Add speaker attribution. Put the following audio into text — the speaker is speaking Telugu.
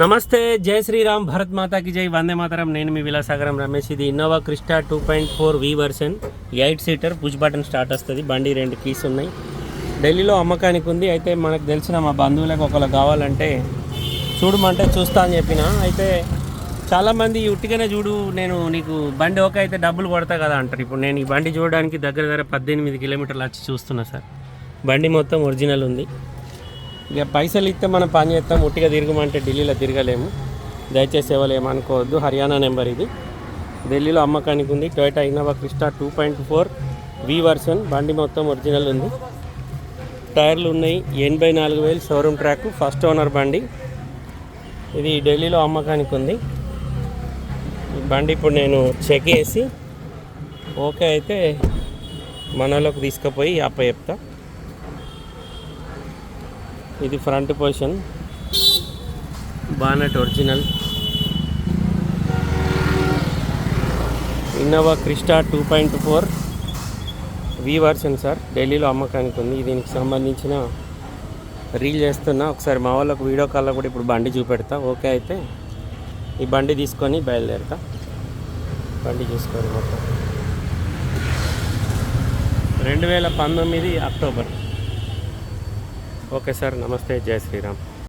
Speaker 1: నమస్తే జై శ్రీరామ్ భరత్ మాతాకి జై వందే మాతరం. నేను మీ విలాసాగరం రమేష్. ఇది Innova Crysta two point four V version eight seater push button start వస్తుంది. బండి రెండు కీస్ ఉన్నాయి. ఢిల్లీలో అమ్మకానికి ఉంది. అయితే మనకు తెలిసిన మా బంధువులకు ఒకళ్ళు కావాలంటే చూడమంటే చూస్తా అని చెప్పిన. అయితే చాలామంది ఉట్టిగానే చూడు నేను నీకు బండి ఓకే అయితే డబ్బులు కొడతా కదా అంటారు. ఇప్పుడు నేను ఈ బండి చూడడానికి దగ్గర దగ్గర పద్దెనిమిది కిలోమీటర్లు వచ్చి చూస్తున్నా సార్. బండి మొత్తం ఒరిజినల్ ఉంది. ఇక పైసలు ఇస్తే మనం పని చేస్తాం ఉట్టిగా తిరగమంటే ఢిల్లీలో తిరగలేము. దయచేసి ఎవరు ఏమనుకోవద్దు హర్యానా నెంబర్ ఇది. ఢిల్లీలో అమ్మకానికి ఉంది Toyota Innova Crysta two point four V version బండి మొత్తం ఒరిజినల్ ఉంది. టైర్లు ఉన్నాయి ఎనభై నాలుగు వేలు షోరూమ్ ట్రాక్ ఫస్ట్ ఓనర్ బండి. ఇది ఢిల్లీలో అమ్మకానికి ఉంది. బండి ఇప్పుడు నేను చెక్ చేసి ఓకే అయితే మనలోకి తీసుకుపోయి అప్ప చెప్తా. ఇది front position. Bonnet original. Innova Crysta two point four. V version sir. ఢిల్లీలో అమ్మకానికి ఉంది. దీనికి సంబంధించిన రీల్ చేస్తున్నా. ఒకసారి మా వాళ్ళకు వీడియో కాల్లో కూడా ఇప్పుడు బండి చూపెడతా. ఓకే అయితే ఈ బండి తీసుకొని బయలుదేరుతా. బండి చూసుకోండి మొత్తం. రెండు వేల పంతొమ్మిది అక్టోబర్. ఓకే సార్ నమస్తే జై శ్రీరామ్.